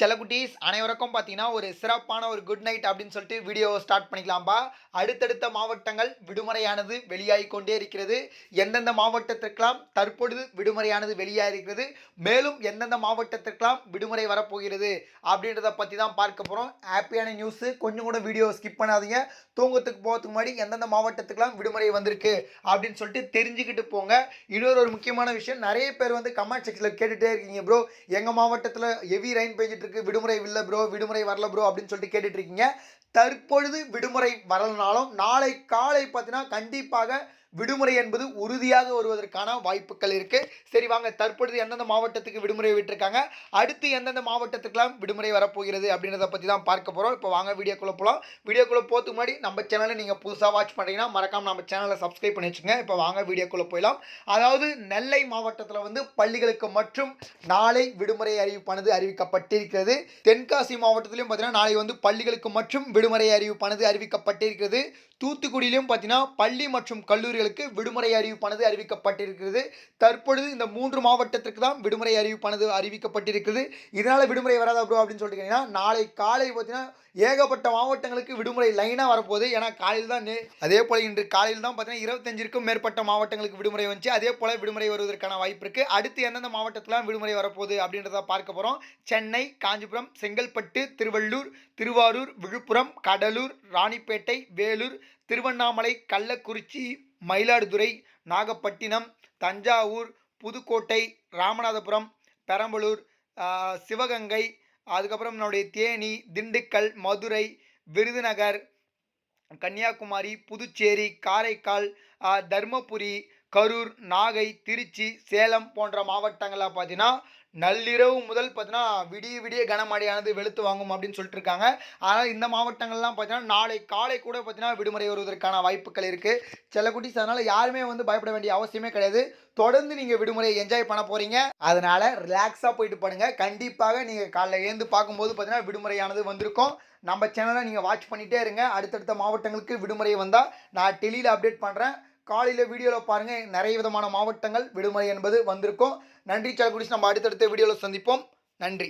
செல்லக்குட்டீஸ் அனைவருக்கும் பார்த்தீங்கன்னா ஒரு சிறப்பான ஒரு குட் நைட் அப்படின்னு சொல்லிட்டு வீடியோவை ஸ்டார்ட் பண்ணிக்கலாம்பா. அடுத்தடுத்த மாவட்டங்கள் விடுமுறையானது வெளியாகி கொண்டே இருக்கிறது. எந்தெந்த மாவட்டத்திற்கெல்லாம் தற்பொழுது விடுமுறையானது வெளியாக இருக்கிறது மேலும் எந்தெந்த மாவட்டத்திற்கெல்லாம் விடுமுறை வரப்போகிறது அப்படின்றத பற்றி தான் பார்க்க போகிறோம் ஹாப்பியான நியூஸு கொஞ்சம் கூட வீடியோ ஸ்கிப் பண்ணாதீங்க. தூங்கத்துக்கு போகிறதுக்கு முன்னாடி எந்தெந்த மாவட்டத்துக்கெல்லாம் விடுமுறை வந்திருக்கு அப்படின்னு சொல்லிட்டு தெரிஞ்சுக்கிட்டு போங்க. இன்னொரு ஒரு முக்கியமான விஷயம் நிறைய பேர் வந்து கமெண்ட் செக்ஷனில் கேட்டுகிட்டே இருக்கீங்க ப்ரோ எங்கள் மாவட்டத்தில் ஹெவி ரெயின் பெஞ்சிட்டு இருக்குது விடுமுறை இல்லை ப்ரோ விடுமுறை வரல ப்ரோ அப்படின்னு சொல்லிட்டு கேட்டுட்ருக்கீங்க. தற்பொழுது விடுமுறை வரலனாலும் நாளை காலை பார்த்தீங்கன்னா கண்டிப்பாக விடுமுறை என்பது உறுதியாக வருவதற்கான வாய்ப்புகள் இருக்குது சரி வாங்க. தற்பொழுது எந்தெந்த மாவட்டத்துக்கு விடுமுறை விட்டுருக்காங்க? அடுத்து எந்தெந்த மாவட்டத்துக்கெல்லாம் விடுமுறை வரப்போகிறது அப்படின்றத பற்றி தான் பார்க்க போகிறோம் இப்போ வாங்க வீடியோக்குள்ளே போகலாம் வீடியோக்குள்ளே போகிறதுக்கு முன்னாடி நம்ம சேனலை நீங்கள் புதுசாக வாட்ச் பண்ணுறீங்கன்னா மறக்காம நம்ம சேனலை சப்ஸ்கிரைப் பண்ணி வச்சுங்க இப்போ வாங்க வீடியோக்குள்ளே போயிடலாம். அதாவது நெல்லை மாவட்டத்தில் வந்து பள்ளிகளுக்கு மற்றும் நாளை விடுமுறை அறிவிப்பானது அறிவிக்கப்பட்டிருக்கிறது. தென்காசி மாவட்டத்திலும் பார்த்தீங்கன்னா நாளை வந்து பள்ளிகளுக்கு மற்றும் விடுமுறை அறிவிப்பானது அறிவிக்கப்பட்டிருக்கிறது. தூத்துக்குடியிலும் பார்த்தீங்கன்னா பள்ளி மற்றும் கல்லூரிகளுக்கு விடுமுறை அறிவிப்பானது அறிவிக்கப்பட்டிருக்கிறது. தற்பொழுது இந்த மூன்று மாவட்டத்திற்கு தான் விடுமுறை அறிவிப்பானது அறிவிக்கப்பட்டிருக்கிறது இதனால் விடுமுறை வராதா ப்ரோ அப்படின்னு சொல்லிட்டு நாளை காலை பார்த்தீங்கன்னா ஏகப்பட்ட மாவட்டங்களுக்கு விடுமுறை லைனாக வரப்போகுது. ஏன்னா காலையில் தான் அதே போல் இன்று காலையில் தான் பார்த்தீங்கன்னா இருபத்தஞ்சிற்கும் மேற்பட்ட மாவட்டங்களுக்கு விடுமுறை வந்துச்சு. அதே போல் விடுமுறை வருவதற்கான வாய்ப்பு இருக்குது அடுத்து எந்தெந்த மாவட்டத்திலாம் விடுமுறை வரப்போகுது அப்படின்றத பார்க்க போகிறோம் சென்னை காஞ்சிபுரம் செங்கல்பட்டு திருவள்ளூர் திருவாரூர் விழுப்புரம் கடலூர் ராணிப்பேட்டை வேலூர் திருவண்ணாமலை கள்ளக்குறிச்சி மயிலாடுதுறை நாகப்பட்டினம் தஞ்சாவூர் புதுக்கோட்டை ராமநாதபுரம் பெரம்பலூர் சிவகங்கை அதுக்கப்புறம் நம்முடைய தேனி திண்டுக்கல் மதுரை விருதுநகர் கன்னியாகுமரி புதுச்சேரி காரைக்கால் தர்மபுரி கரூர் நாகை திருச்சி சேலம் போன்ற மாவட்டங்களில் பார்த்தீங்கன்னா நள்ளிரவு முதல் பார்த்தீங்கன்னா விடிய விடிய கனமழையானது வெளுத்து வாங்கும் அப்படின்னு சொல்லிட்டு இருக்காங்க. ஆனால் இந்த மாவட்டங்கள்லாம் பார்த்தீங்கன்னா நாளை காலை கூட பார்த்தீங்கன்னா விடுமுறை வருவதற்கான வாய்ப்புகள் இருக்குது சில குட்டிஸ் அதனால் யாருமே வந்து பயப்பட வேண்டிய அவசியமே கிடையாது. தொடர்ந்து நீங்கள் விடுமுறையை என்ஜாய் பண்ண போகிறீங்க அதனால் ரிலாக்ஸாக போயிட்டு பண்ணுங்கள் கண்டிப்பாக நீங்கள் காலைல ஏந்து பார்க்கும்போது பார்த்தீங்கன்னா விடுமுறையானது வந்திருக்கும். நம்ம சேனலை நீங்கள் வாட்ச் பண்ணிகிட்டே இருங்க. அடுத்தடுத்த மாவட்டங்களுக்கு விடுமுறை வந்தால் நான் டெலியில் அப்டேட் பண்ணுறேன் காலையில் வீடியோவில் பாருங்கள் நிறைய விதமான மாவட்டங்கள் விடுமுறை என்பது வந்திருக்கும். நன்றி செல்லக்குடிஸ் நம்ம அடுத்தடுத்த வீடியோவில் சந்திப்போம். நன்றி.